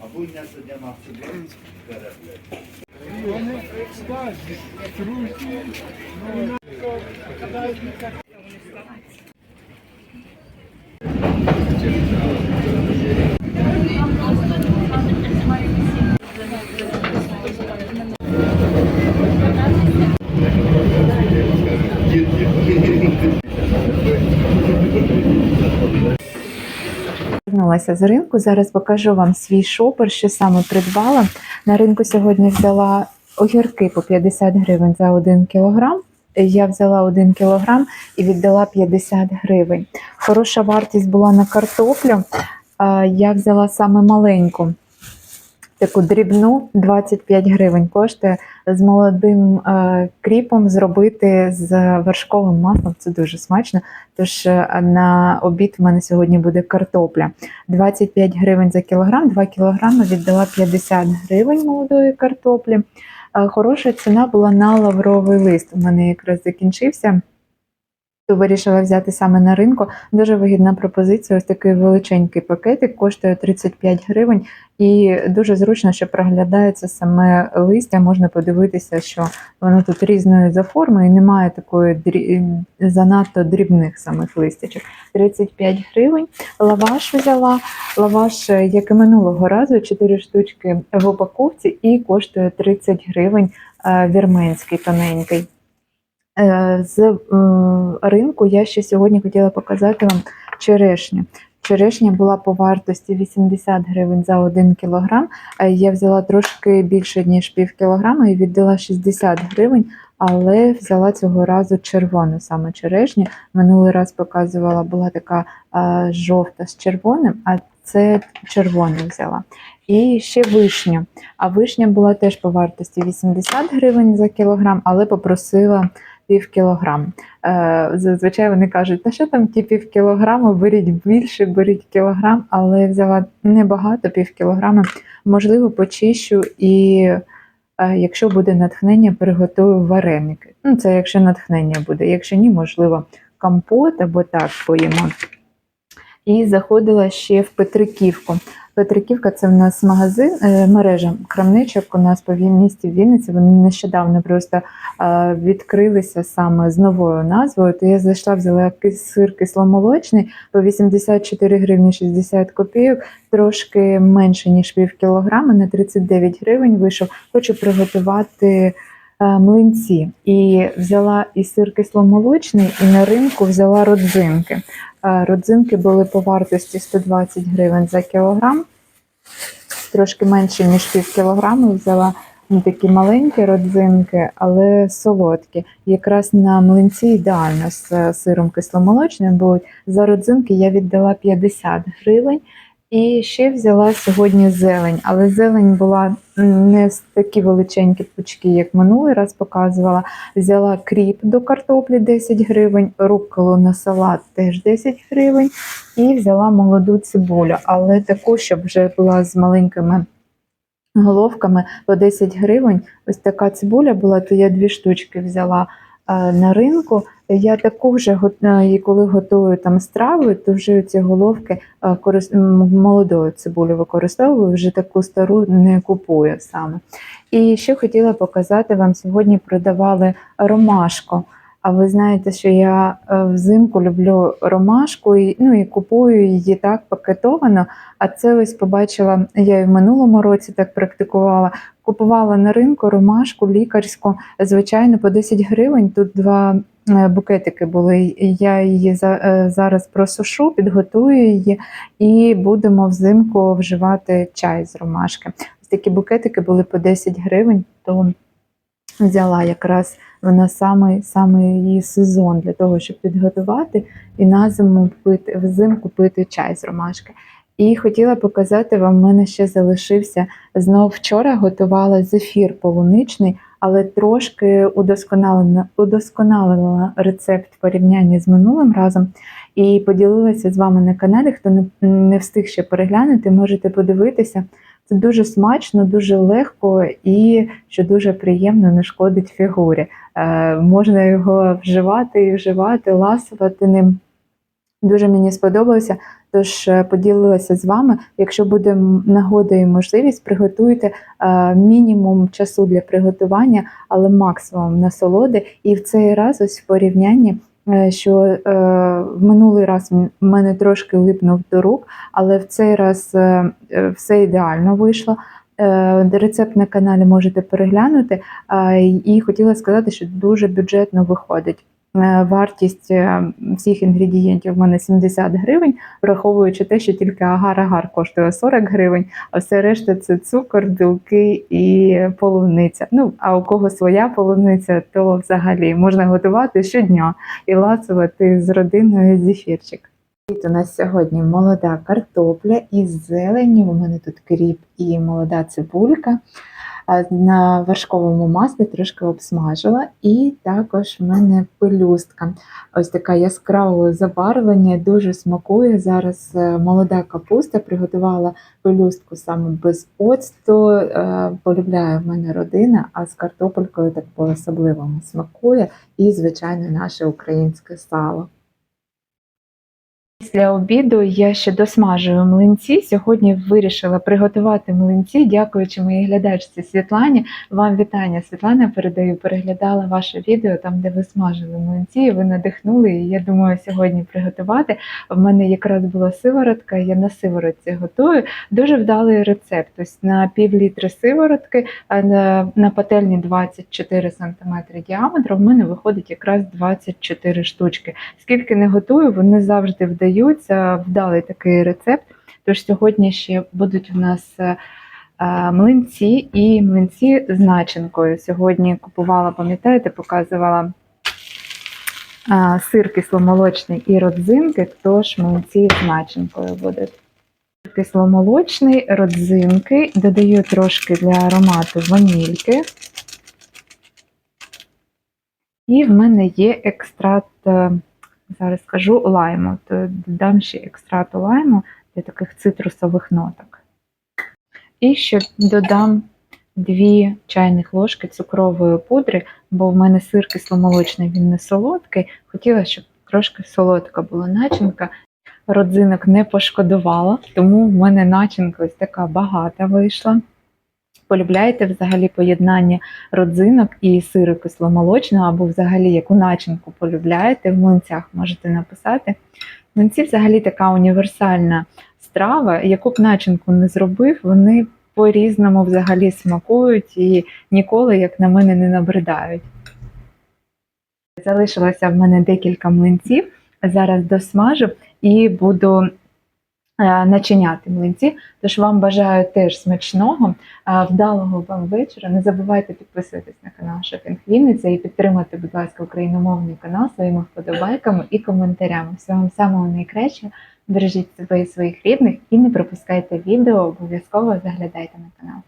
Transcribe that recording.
Або м'ясо для мавцю. Вони скажуть, трусі, ну, Повернулася з ринку. Зараз покажу вам свій шопер, що саме придбала. На ринку сьогодні взяла огірки по 50 гривень за 1 кілограм. Я взяла 1 кілограм і віддала 50 гривень. Хороша вартість була на картоплю. Я взяла саме маленьку, таку дрібну 25 гривень коштує з молодим е, кріпом зробити з вершковим маслом. Це дуже смачно. Тож е, на обід в мене сьогодні буде картопля. 25 гривень за кілограм, 2 кілограми віддала 50 гривень молодої картоплі. Е, Хороша ціна була на лавровий лист. У мене якраз закінчився. Вирішила взяти саме на ринку. Дуже вигідна пропозиція. Ось такий величенький пакетик коштує 35 гривень, і дуже зручно, що проглядається саме листя. Можна подивитися, що воно тут різної за форми і немає такої дрі- занадто дрібних самих листячок. 35 гривень. Лаваш взяла. Лаваш, як і минулого разу, 4 штучки в упаковці і коштує 30 гривень е, вірменський тоненький. Е, З е, ринку я ще сьогодні хотіла показати вам черешню. Черешня була по вартості 80 гривень за 1 кілограм. Я взяла трошки більше, ніж пів кілограма і віддала 60 гривень, але взяла цього разу червону саме черешню. Минулий раз показувала, була така е, жовта з червоним, а це червону взяла. І ще вишню. А вишня була теж по вартості 80 гривень за кілограм, але попросила пів кілограм. Е, Зазвичай вони кажуть, та що там ті пів кілограма, беріть більше, беріть кілограм, але взяла небагато, пів кілограма. Можливо, почищу і е, якщо буде натхнення, приготую вареники. Ну, це якщо натхнення буде. Якщо ні, можливо, компот або так поїмо. І заходила ще в Петриківку. Петриківка це в нас магазин, е, мережа крамничок у нас по місті Вінниці. Вони нещодавно просто е, відкрилися саме з новою назвою. То я зайшла, взяла сир кисломолочний по 84 гривні 60 копійок, трошки менше ніж пів кілограма, на 39 гривень вийшов. Хочу приготувати. е, Млинці і взяла і сир кисломолочний, і на ринку взяла родзинки. Родзинки були по вартості 120 гривень за кілограм, трошки менше, ніж пів кілограму. Взяла ну, такі маленькі родзинки, але солодкі. Якраз на млинці ідеально з е, сиром кисломолочним будуть. За родзинки я віддала 50 гривень. І ще взяла сьогодні зелень, але зелень була не з такі величенькі пучки, як минулий раз показувала. Взяла кріп до картоплі 10 гривень, рукколу на салат теж 10 гривень, і взяла молоду цибулю, але таку, щоб вже була з маленькими головками по 10 гривень. Ось така цибуля була, то я дві штучки взяла е, на ринку. Я го- е, коли готую там страви, то вже ці головки е, корис- молодої цибулі використовую, вже таку стару не купую саме. І ще хотіла показати вам сьогодні продавали ромашку. А ви знаєте, що я е, взимку люблю ромашку і, ну, і купую її так пакетовано. А це ось побачила, я і в минулому році так практикувала. Купувала на ринку ромашку лікарську, звичайно, по 10 гривень. Тут два е, букетики були. Я її за- е, зараз просушу, підготую її і будемо взимку вживати чай з ромашки. Ось такі букетики були по 10 гривень, то взяла якраз вона саме, саме її сезон для того, щоб підготувати і на зиму пити, взимку пити чай з ромашки. І хотіла показати вам, в мене ще залишився знов вчора готувала зефір полуничний, але трошки удосконалена, удосконалила рецепт в порівнянні з минулим разом. І поділилася з вами на каналі. Хто не встиг ще переглянути, можете подивитися. Це дуже смачно, дуже легко і що дуже приємно не шкодить фігурі. Е, можна його вживати і вживати, ласувати ним. Дуже мені сподобалося, тож е, поділилася з вами. Якщо буде нагода і можливість, приготуйте е, мінімум часу для приготування, але максимум насолоди. І в цей раз, ось в порівнянні, що е, в минулий раз мене трошки липнув до рук, але в цей раз е, е, все ідеально вийшло. Е, Рецепт на каналі можете переглянути. І хотіла сказати, що дуже бюджетно виходить. Е, Вартість е, всіх інгредієнтів в мене 70 гривень, враховуючи те, що тільки агар-агар коштує 40 гривень, а все решта це цукор, білки і полуниця. Ну, а у кого своя полуниця, то взагалі можна готувати щодня і ласувати з родиною зефірчик. У нас сьогодні молода картопля із зеленню. У мене тут кріп і молода цибулька. На вершковому маслі трошки обсмажила, і також в мене пелюстка. Ось така яскравого забарвлення, дуже смакує. Зараз е, молода капуста приготувала пелюстку саме без оцту. Е, Полюбляє в мене родина, а з картопелькою так по-особливому смакує. І, звичайно, наше українське сало. Після обіду я ще досмажую млинці. Сьогодні вирішила приготувати млинці, дякуючи моїй глядачці Світлані. Вам вітання. Світлана передаю, переглядала ваше відео там, де ви смажили млинці. Ви надихнули. І я думаю, сьогодні приготувати. В мене якраз була сиворотка, я на сиворотці готую. Дуже вдалий рецепт. Ось на пів літри сиворотки, на, пательні 24 см діаметру. В мене виходить якраз 24 штучки. Скільки не готую, вони завжди вдаються. Вдалий такий рецепт. Тож сьогодні ще будуть у нас е, млинці і млинці з начинкою. Сьогодні купувала, пам'ятаєте, показувала е, сир кисломолочний і родзинки, тож млинці з начинкою будуть. Кисломолочний, родзинки, додаю трошки для аромату ванільки. І в мене є екстракт, е, зараз скажу, лайму. То додам ще екстракту лайму для таких цитрусових ноток. І ще додам 2 чайних ложки цукрової пудри, бо в мене сир кисломолочний, він не солодкий. Хотіла, щоб трошки солодка була начинка. Родзинок не пошкодувала, тому в мене начинка ось така багата вийшла. Полюбляєте взагалі поєднання родзинок і сиру кисломолочного, або взагалі яку начинку полюбляєте в млинцях, можете написати. Млинці взагалі така універсальна страва, яку б начинку не зробив, вони по-різному взагалі смакують і ніколи, як на мене, не набридають. Залишилося в мене декілька млинців. Зараз досмажу і буду начиняти млинці. Тож вам бажаю теж смачного, е, вдалого вам вечора. Не забувайте підписуватись на канал Шопінг Вінниця і підтримати, будь ласка, україномовний канал своїми вподобайками і коментарями. Всього вам самого найкращого. Бережіть себе і своїх рідних і не пропускайте відео, обов'язково заглядайте на канал.